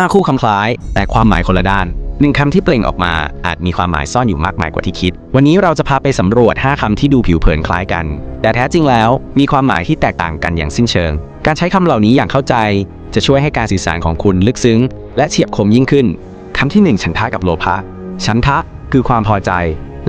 5 คู่คำคล้าย แต่ความหมายคนละด้านหนึ่งคำที่เปล่งออกมาอาจมีความหมายซ่อนอยู่มากมายกว่าที่คิด วันนี้เราจะพาไปสำรวจ 5คำที่ดูผิวเผินคล้ายกัน แต่แท้จริงแล้วมีความหมายที่แตกต่างกันอย่างสิ้นเชิง การใช้คำเหล่านี้อย่างเข้าใจ จะช่วยให้การสื่อสารของคุณลึกซึ้ง และเฉียบคมยิ่งขึ้นคำที่หนึ่งฉันทะกับโลภะฉันทะคือความพอใจ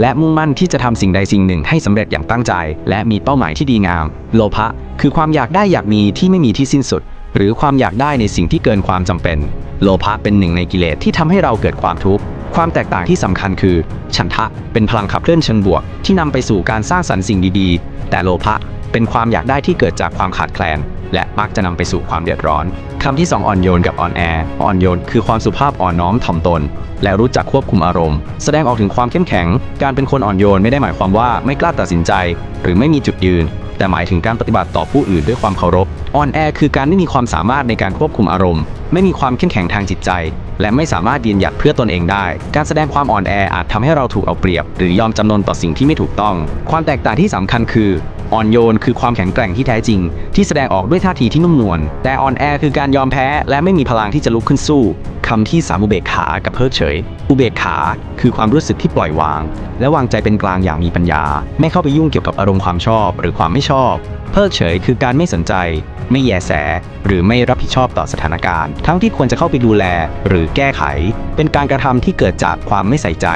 และมุ่งมั่นที่จะทำสิ่งใดสิ่งหนึ่งให้สำเร็จอย่างตั้งใจ และมีเป้าหมายที่ดีงาม โลภะคือความอยากได้อยากมีที่ไม่มีที่สิ้นสุด หรือความอยากได้ในสิ่งที่เกินความจำเป็น โลภะเป็นหนึ่งในกิเลสที่ทำให้เราเกิดความทุกข์ความแตกต่างที่สำคัญคือ ฉันทะเป็นพลังขับเคลื่อนเชิงบวก ที่นำไปสู่การสร้างสรรค์สิ่งดีๆ แต่โลภะเป็นความอยากได้ที่เกิดจากความขาดแคลน และมักจะนำไปสู่ความเดือดร้อนคำที่สองอ่อนโยนกับอ่อนแออ่อนโยนคือความสุภาพอ่อนน้อมถ่อมตน และรู้จักควบคุมอารมณ์ แสดงออกถึงความเข้มแข็ง การเป็นคนอ่อนโยนไม่ได้หมายความว่าไม่กล้าตัดสินใจ หรือไม่มีจุดยืน แต่หมายถึงการปฏิบัติต่อผู้อื่นด้วยความเคารพ อ่อนแอคือการไม่มีความสามารถในการควบคุมอารมณ์ ไม่มีความเข้มแข็งทางจิตใจ และไม่สามารถยืนหยัดเพื่อตนเองได้ การแสดงความอ่อนแออาจทำให้เราถูกเอาเปรียบ หรือยอมจำนนต่อสิ่งที่ไม่ถูกต้อง ความแตกต่างที่สำคัญคือ อ่อนโยนคือความแข็งแกร่งที่แท้จริง ที่แสดงออกด้วยท่าทีที่นุ่มนวลแต่อ่อนแอคือการยอมแพ้ และไม่มีพลังที่จะลุกขึ้นสู้ คำที่สามอุเบกขากับเพิกเฉย อุเบกขาคือความรู้สึกที่ปล่อยวาง และวางใจเป็นกลางอย่างมีปัญญา ไม่เข้าไปยุ่งเกี่ยวกับอารมณ์ความชอบหรือความไม่ชอบ เพิกเฉยคือการไม่สนใจ ไม่แยแส หรือไม่รับผิดชอบต่อสถานการณ์ ทั้งที่ควรจะเข้าไปดูแล หรือแก้ไข เป็นการกระทำที่เกิดจากความไม่ใส่ใจ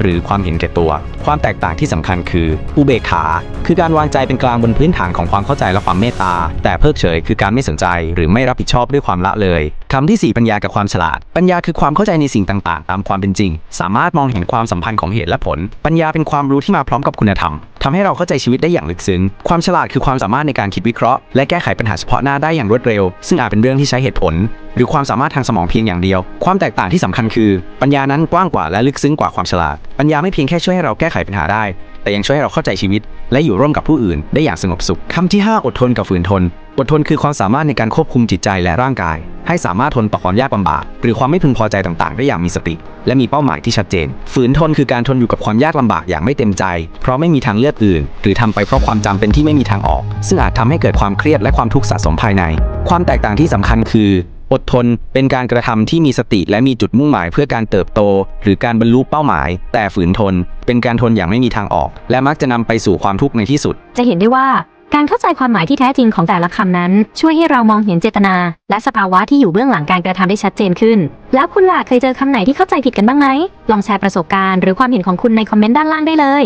หรือความเห็นแก่ตัว ความแตกต่างที่สำคัญคือ อุเบกขา คือการวางใจเป็นกลางบนพื้นฐานของความเข้าใจและความเมตตา แต่เพิกเฉยคือการไม่สนใจ หรือไม่รับผิดชอบด้วยความละเลยคำที่สี่ปัญญากับความฉลาด ปัญญาคือความเข้าใจในสิ่งต่าง ๆ ตามความเป็นจริง สามารถมองเห็นความสัมพันธ์ของเหตุและผล ปัญญาเป็นความรู้ที่มาพร้อมกับคุณธรรม ทำให้เราเข้าใจชีวิตได้อย่างลึกซึ้ง ความฉลาดคือความสามารถในการคิดวิเคราะห์ และแก้ไขปัญหาเฉพาะหน้าได้อย่างรวดเร็ว ซึ่งอาจเป็นเรื่องที่ใช้เหตุผล หรือความสามารถทางสมองเพียงอย่างเดียว ความแตกต่างที่สำคัญคือ ปัญญานั้นกว้างกว่าและลึกซึ้งกว่าความฉลาด ปัญญาไม่เพียงแค่ช่วยให้เราแก้ไขปัญหาได้ แต่ยังช่วยให้เราเข้าใจชีวิต และอยู่ร่วมกับผู้อื่น ได้อย่างสงบสุขคำที่ 5 อดทนกับฝืนทน อดทนคือความสามารถในการควบคุมจิตใจและร่างกาย ให้สามารถทนต่อความยากลำบาก หรือความไม่พึงพอใจต่างๆ ได้อย่างมีสติ และมีเป้าหมายที่ชัดเจน ฝืนทนคือการทนอยู่กับความยากลำบากอย่างไม่เต็มใจ เพราะไม่มีทางเลือกอื่น หรือทำไปเพราะความจำเป็นที่ไม่มีทางออก ซึ่งอาจทำให้เกิดความเครียดและความทุกข์สะสมภายใน ความแตกต่างที่สำคัญคืออดทนเป็นการกระทำที่มีสติและมีจุดมุ่งหมายเพื่อการเติบโต หรือการบรรลุเป้าหมาย แต่ฝืนทน เป็นการทนอย่างไม่มีทางออก และมักจะนำไปสู่ความทุกข์ในที่สุด จะเห็นได้ว่า การเข้าใจความหมายที่แท้จริงของแต่ละคำนั้น ช่วยให้เรามองเห็นเจตนา และสภาวะที่อยู่เบื้องหลังการกระทำได้ชัดเจนขึ้น แล้วคุณล่ะเคยเจอคำไหนที่เข้าใจผิดกันบ้างไหม ลองแชร์ประสบการณ์หรือความเห็นของคุณในคอมเมนต์ด้านล่างได้เลย